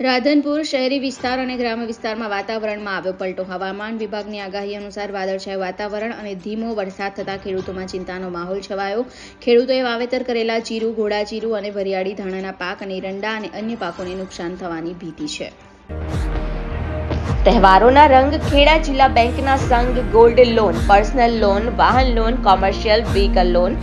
રાધનપુર શહેરી વિસ્તાર અને ગ્રામ્ય વિસ્તારમાં વાતાવરણમાં આવ્યો પલટો. હવામાન વિભાગની આગાહી અનુસાર વાદળછાયું વાતાવરણ અને ધીમો વરસાદ થતાં ખેડૂતોમાં ચિંતાનો માહોલ છવાયો. ખેડૂતોએ વાવેતર કરેલા જીરું ઘોડા ચીરું અને વરિયાળી ધાણાના પાક અને એરંડા અને અન્ય પાકોને નુકસાન થવાની ભીતિ છે. તહેવારોના રંગ ખેડા જિલ્લા બેંકના સંઘ ગોલ્ડ લોન, પર્સનલ લોન, વાહન loan, commercial vehicle loan